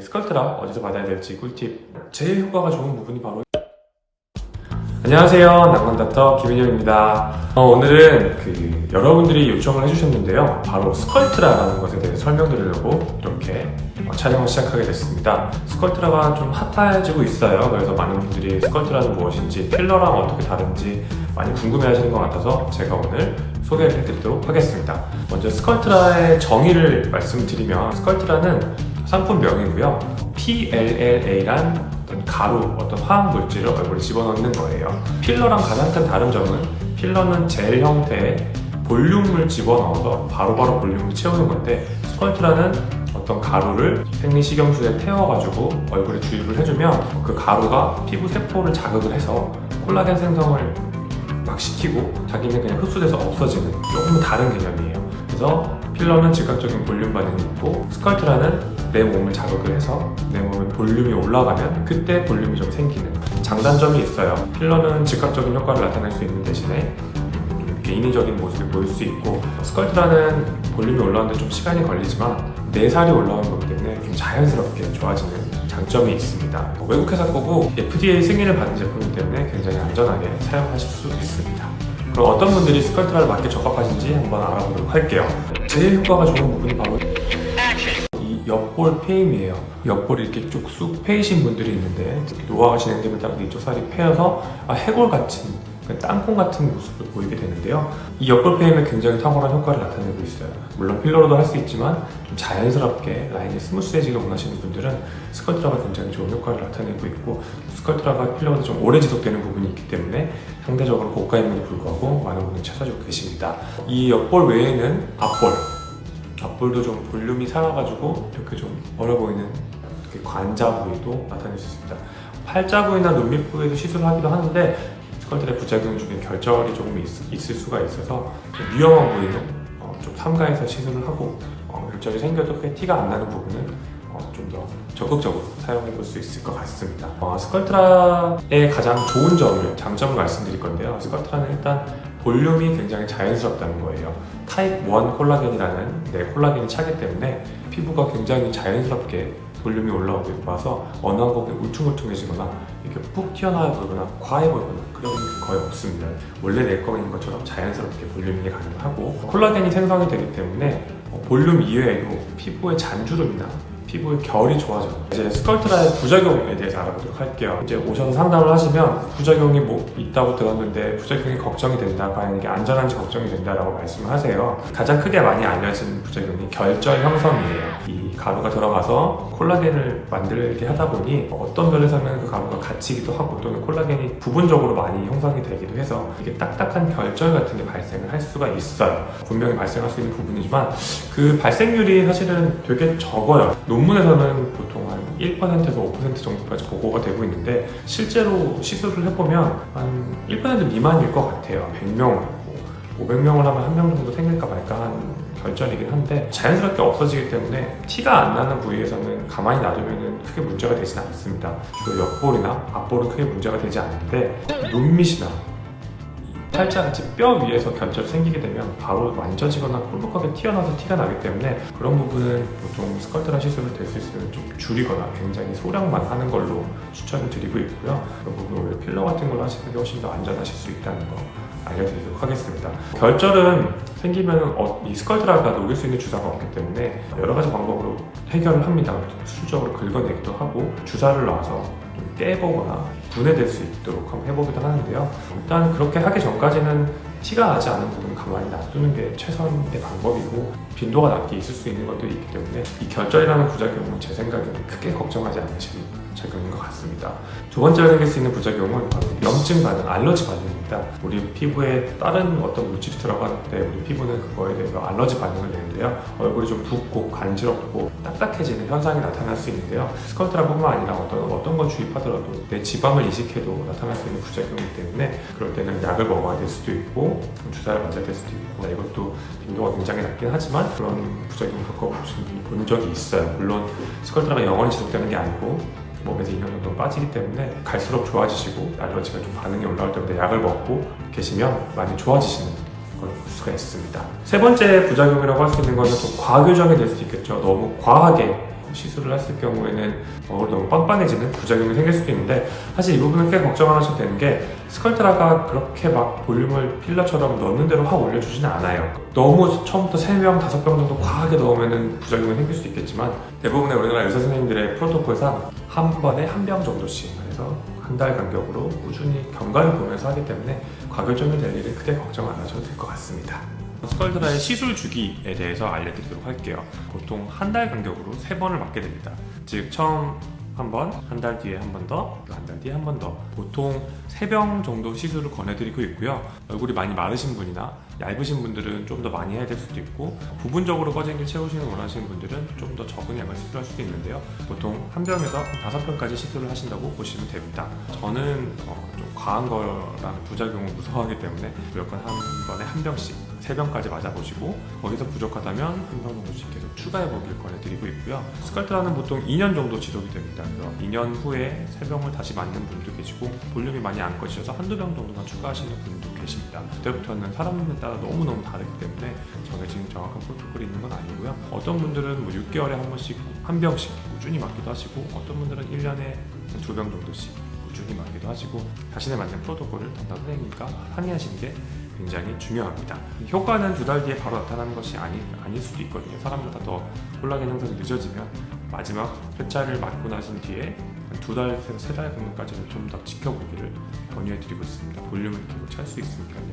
스컬트라 어디서 받아야 될지 꿀팁. 제일 효과가 좋은 부분이 바로 안녕하세요. 낭만닥터 김인영입니다. 어, 오늘은 그 여러분들이 요청을 해주셨는데요. 바로 스컬트라라는 것에 대해 설명드리려고 이렇게 어, 촬영을 시작하게 됐습니다. 스컬트라가 좀 핫해지고 있어요. 그래서 많은 분들이 스컬트라는 무엇인지 필러랑 어떻게 다른지 많이 궁금해 하시는 것 같아서 제가 오늘 소개를 해드리도록 하겠습니다. 먼저 스컬트라의 정의를 말씀드리면 스컬트라는 상품명이고요. PLLA란 어떤 가루, 어떤 화학 물질을 얼굴에 집어넣는 거예요. 필러랑 가장 큰 다른 점은 필러는 젤 형태의 볼륨을 집어넣어서 바로바로 볼륨을 채우는 건데 스컬트라는 어떤 가루를 생리식염수에 태워가지고 얼굴에 주입을 해주면 그 가루가 피부 세포를 자극을 해서 콜라겐 생성을 막 시키고 자기는 그냥 흡수돼서 없어지는 조금 다른 개념이에요. 그래서 필러는 즉각적인 볼륨 반응이 있고 스컬트라는 내 몸을 자극을 해서 내 몸의 볼륨이 올라가면 그때 볼륨이 좀 생기는 장단점이 있어요. 필러는 즉각적인 효과를 나타낼 수 있는 대신에 좀 개인적인 모습을 보일 수 있고 스컬트라는 볼륨이 올라오는데 좀 시간이 걸리지만 내 살이 올라오는 거기 때문에 좀 자연스럽게 좋아지는 장점이 있습니다. 외국 회사 거고 FDA 승인을 받은 제품이기 때문에 굉장히 안전하게 사용하실 수 있습니다. 그럼 어떤 분들이 스컬트라를 맞게 적합하신지 한번 알아보도록 할게요. 제일 효과가 좋은 부분이 바로 이 옆볼 페임이에요. 옆볼이 이렇게 쭉쑥 패이신 분들이 있는데 노화가 진행되면 딱 이쪽 살이 패여서 아, 해골 같은 그 땅콩 같은 모습을 보이게 되는데요. 이 옆볼 페임에 굉장히 탁월한 효과를 나타내고 있어요. 물론 필러로도 할 수 있지만 좀 자연스럽게 라인이 스무스해지길 원하시는 분들은 스컬트라가 굉장히 좋은 효과를 나타내고 있고 스컬트라가 필러보다 좀 오래 지속되는 부분이 있기 때문에 상대적으로 고가임에도 불구하고 많은 분들이 찾아주고 계십니다. 이 옆볼 외에는 앞볼 앞볼도 좀 볼륨이 살아가지고 이렇게 좀 어려 보이는 관자 부위도 나타낼 수 있습니다. 팔자 부위나 눈밑 부위에도 시술을 하기도 하는데 스컬트의 부작용 중에 결절이 조금 있, 있을 수가 있어서 좀 위험한 부위는 어, 좀 삼가해서 시술을 하고 어, 결절이 생겨도 크게 티가 안 나는 부분은 어, 좀 더 적극적으로 사용해 볼 수 있을 것 같습니다. 어, 스컬트라의 가장 좋은 점을 장점을 말씀드릴 건데요. 스컬트라는 일단 볼륨이 굉장히 자연스럽다는 거예요. 타입 1 콜라겐이라는 내 콜라겐이 차기 때문에 피부가 굉장히 자연스럽게 볼륨이 올라오고 와서 어느 한 부분이 울퉁불퉁해지거나 이렇게 푹 튀어나와 보이거나 과해 보이거나 그런 게 거의 없습니다. 원래 내 거인 것처럼 자연스럽게 볼륨이 가능하고 콜라겐이 생성이 되기 때문에 어, 볼륨 이외에도 피부의 잔주름이나 피부의 결이 좋아져요. 이제 스컬트라의 부작용에 대해서 알아보도록 할게요. 이제 오셔서 상담을 하시면 부작용이 뭐 있다고 들었는데 부작용이 걱정이 된다, 과연 이게 안전한지 걱정이 된다라고 말씀을 하세요. 가장 크게 많이 알려진 부작용이 결절 형성이에요. 이 가루가 들어가서 콜라겐을 만들게 하다 보니 어떤 면에서는 그 가루가 갇히기도 하고 또는 콜라겐이 부분적으로 많이 형성이 되기도 해서 이게 딱딱한 결절 같은 게 발생을 할 수가 있어요. 분명히 발생할 수 있는 부분이지만 그 발생률이 사실은 되게 적어요. 논문에서는 보통 한 1%에서 5% 정도까지 보고가 되고 있는데 실제로 시술을 해보면 한 1% 미만일 것 같아요. 100명, 500명을 하면 한 명 정도 생길까 말까 한 결절이긴 한데 자연스럽게 없어지기 때문에 티가 안 나는 부위에서는 가만히 놔두면 크게 문제가 되진 않습니다. 주로 옆볼이나 앞볼은 크게 문제가 되지 않는데 눈밑이나 팔자같이 뼈 위에서 결절이 생기게 되면 바로 만져지거나 꼴록하게 튀어나와서 티가 나기 때문에 그런 부분은 보통 스컬트라 시술을 될 수 있으면 좀 줄이거나 굉장히 소량만 하는 걸로 추천을 드리고 있고요. 그 부분 오히려 필러 같은 걸로 하시는 게 훨씬 더 안전하실 수 있다는 거 알려드리도록 하겠습니다. 결절은 생기면 어, 이 스컬트라가 녹일 수 있는 주사가 없기 때문에 여러 가지 방법으로 해결을 합니다. 수적으로 긁어내기도 하고 주사를 놔서 좀 떼보거나 분해될 수 있도록 한번 해보기도 하는데요. 일단 그렇게 하기 전까지는 티가 나지 않은 부분 가만히 놔두는 게 최선의 방법이고 빈도가 낮게 있을 수 있는 것도 있기 때문에 이 결절이라는 부작용은 제 생각에는 크게 걱정하지 않으시는 작용인 것 같습니다. 두 번째로 생길 수 있는 부작용은 염증 반응, 알러지 반응 입니다. 우리 피부에 다른 어떤 물질이 들어갈 때 우리 피부는 그거에 대해서 알러지 반응을 내는데요. 얼굴이 좀 붓고 간지럽고 딱딱해지는 현상이 나타날 수 있는데요. 스컬트라뿐만 아니라 어떤 어떤 걸 주입하더라도 내 지방을 이식해도 나타날 수 있는 부작용이기 때문에 그럴 때는 약을 먹어야 될 수도 있고 주사를 맞아야 될 수도 있고 이것도 빈도가 굉장히 낮긴 하지만 그런 부작용 겪어보신 분이 본 적이 있어요. 물론 스컬트라가 영원히 지속되는 게 아니고 몸에서 2년 정도 빠지기 때문에 갈수록 좋아지시고 알러지가 좀 반응이 올라올 때마다 약을 먹고 계시면 많이 좋아지시는 걸 볼 수가 있습니다. 세 번째 부작용이라고 할 수 있는 거는 좀 과교정이 될 수 있겠죠. 너무 과하게 시술을 했을 경우에는 어, 너무 빵빵해지는 부작용이 생길 수도 있는데 사실 이 부분은 꽤 걱정 안 하셔도 되는 게 스컬트라가 그렇게 막 볼륨을 필러처럼 넣는 대로 확 올려주지는 않아요. 너무 처음부터 3병, 5병 정도 과하게 넣으면 부작용이 생길 수 있겠지만 대부분의 우리나라 의사 선생님들의 프로토콜상 한 번에 한 병 정도씩 그래서 한 달 간격으로 꾸준히 경과를 보면서 하기 때문에 과결점이 될 일은 크게 걱정 안 하셔도 될 것 같습니다. 스컬드라의 시술 주기에 대해서 알려드리도록 할게요. 보통 한 달 간격으로 세 번을 맞게 됩니다. 즉 처음 한 번, 한 달 뒤에 한 번 더, 한 달 뒤에 한 번 더. 보통 세병 정도 시술을 권해드리고 있고요. 얼굴이 많이 마르신 분이나 얇으신 분들은 좀 더 많이 해야 될 수도 있고 부분적으로 꺼진 게 채우시는 원하시는 분들은 좀 더 적은 양을 시술할 수도 있는데요. 보통 한 병에서 한 다섯 병까지 시술을 하신다고 보시면 됩니다. 저는 어, 좀 과한 거랑 부작용을 무서워하기 때문에 무조건 한 번에 한 병씩 세 병까지 맞아보시고 거기서 부족하다면 한병 정도씩 계속 추가해 보길 권해드리고 있고요. 스컬트라는 보통 2년 정도 지속이 됩니다. 그래서 2년 후에 세 병을 다시 맞는 분도 계시고 볼륨이 많이 안 꺼지셔서 한두 병 정도만 추가하시는 분도 계십니다. 그때부터는 사람에 따라 너무너무 다르기 때문에 정해진 정확한 프로토콜이 있는 건 아니고요. 어떤 분들은 뭐 6개월에 한 번씩 한 병씩 꾸준히 맞기도 하시고 어떤 분들은 1년에 두 병 정도씩 꾸준히 맞기도 하시고 자신에 맞는 프로토콜을 담당 선생님과 항의하시는 게 굉장히 중요합니다. 효과는 두 달 뒤에 바로 나타나는 것이 아니, 아닐 수도 있거든요. 사람마다 더 콜라겐 형성이 늦어지면 마지막 회차를 맞고 나신 뒤에 두 달에서 세 달 정도까지는 좀 더 지켜보기를 권유해드리고 있습니다. 볼륨을 계속 찰 수 있으니까요.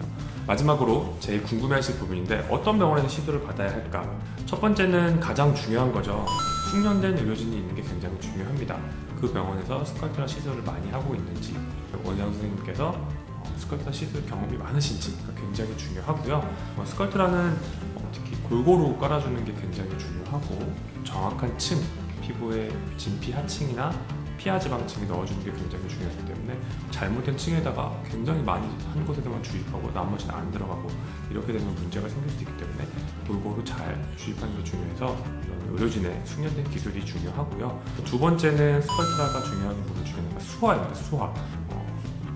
마지막으로 제일 궁금해하실 부분인데 어떤 병원에서 시술을 받아야 할까? 첫 번째는 가장 중요한 거죠. 숙련된 의료진이 있는 게 굉장히 중요합니다. 그 병원에서 스컬트라 시술을 많이 하고 있는지 원장 선생님께서 어, 스컬트라 시술 경험이 많으신지가 굉장히 중요하고요. 어, 스컬트라는 어, 특히 골고루 깔아주는 게 굉장히 중요하고 정확한 층, 피부의 진피 하층이나 피하 지방층에 넣어주는 게 굉장히 중요하기 때문에 잘못된 층에다가 굉장히 많이 한 곳에서만 주입하고 나머지는 안 들어가고 이렇게 되면 문제가 생길 수 있기 때문에 골고루 잘 주입하는 게 중요해서 이런 의료진의 숙련된 기술이 중요하고요. 두 번째는 스컬트라가 중요한 부분 중에 하나가 수화입니다. 수화.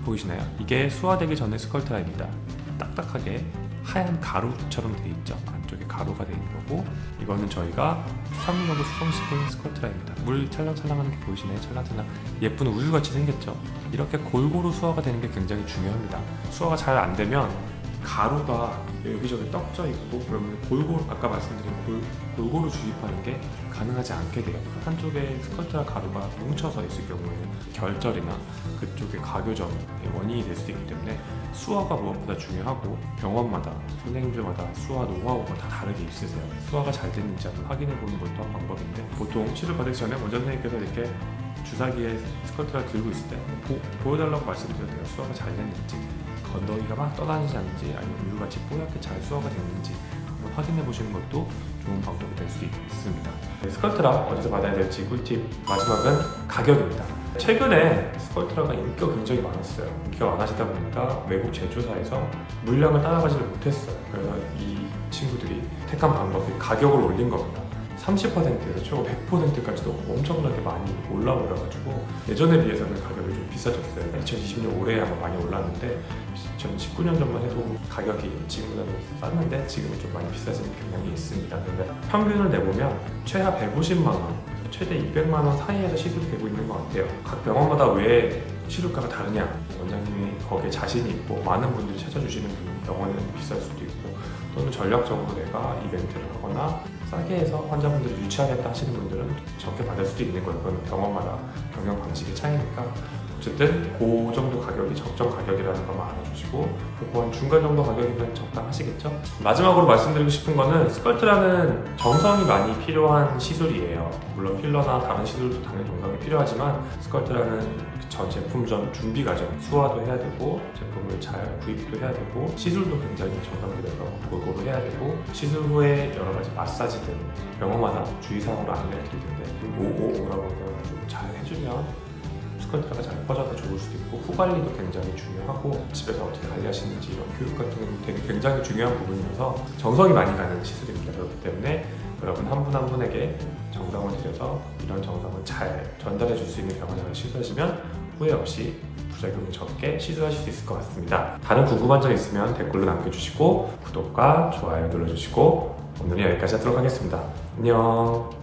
어, 보이시나요? 이게 수화되기 전에 스컬트라입니다. 딱딱하게 하얀 가루처럼 돼 있죠. 안쪽에 가루가 돼 있는 거고 이거는 저희가 수산물로 수성시킨 스컬트라입니다. 물 찰랑찰랑하는 게 보이시나요? 찰랑찰랑 예쁜 우유같이 생겼죠. 이렇게 골고루 수화가 되는 게 굉장히 중요합니다. 수화가 잘 안 되면 가루가 여기저기 떡져 있고 그러면 골고루 아까 말씀드린 골, 골고루 주입하는 게 가능하지 않게 돼요. 한쪽에 스컬트라 가루가 뭉쳐서 있을 경우에는 결절이나 그쪽에 가교점의 원인이 될 수 있기 때문에 수화가 무엇보다 중요하고 병원마다 선생님들마다 수화 노하우가 다 다르게 있으세요. 수화가 잘 됐는지 한번 확인해 보는 것도 한 방법인데 보통 치료 받기 전에 원장 선생님께서 이렇게 주사기에 스컬트를 들고 있을 때 보, 보여달라고 말씀드려도 돼요. 수화가 잘 됐는지 건더기가 막 떠다니지 않는지 아니면 우유같이 뽀얗게 잘 수화가 됐는지 한번 확인해 보시는 것도 좋은 방법이 될 수 있습니다. 네, 스컬트라 어디서 받아야 될지 꿀팁 마지막은 가격입니다. 최근에 스컬트라가 인기가 굉장히 많았어요. 인기가 많아지다 보니까 외국 제조사에서 물량을 따라가지를 못했어요. 그래서 이 친구들이 택한 방법이 가격을 올린 겁니다. 30%에서 최고 100%까지도 엄청나게 많이 올라버려가지고 예전에 비해서는 가격이 좀 비싸졌어요. 2020년 올해 아마 많이 올랐는데 2019년 전만 해도 가격이 지금보다는 쌌는데 지금은 좀 많이 비싸지는 경향이 있습니다. 근데 평균을 내보면 최하 150만 원, 최대 200만 원 사이에서 시술되고 있는 것 같아요. 각 병원마다 왜 시술가가 다르냐? 원장님이 거기에 자신이 있고 많은 분들이 찾아주시는 병원은 비쌀 수도 있고 또는 전략적으로 내가 이벤트를 하거나 싸게 해서 환자분들을 유치하겠다 하시는 분들은 적게 받을 수도 있는 거예요. 그건 병원마다 경영 방식의 차이니까 어쨌든 그 정도 가격이 적정 가격이라는 것만 알아주시고 그한 중간 정도 가격이면 적당하시겠죠? 마지막으로 말씀드리고 싶은 거는 스컬트라는 정성이 많이 필요한 시술이에요. 물론 필러나 다른 시술도 당연히 정성이 필요하지만 스컬트라는 전 제품 전 준비 과정 수화도 해야 되고 제품을 잘 구입도 해야 되고 시술도 굉장히 정성 들여서 골고루 해야 되고 시술 후에 여러 가지 마사지 등 병원마다 주의사항으로 안내를 드릴 텐데 오오오라고 좀잘 해주면 스컬트가 잘 퍼져서 좋을 수도 있고 후 관리도 굉장히 중요하고 집에서 어떻게 관리하시는지 이런 교육 같은 건 되게 굉장히 중요한 부분이어서 정성이 많이 가는 시술입니다. 그렇기 때문에 여러분 한 분 한 분에게 정성을 들여서 이런 정성을 잘 전달해 줄 수 있는 병원을 시술하시면 후회 없이 부작용이 적게 시술하실 수 있을 것 같습니다. 다른 궁금한 점 있으면 댓글로 남겨주시고 구독과 좋아요 눌러주시고 오늘은 여기까지 하도록 하겠습니다. 안녕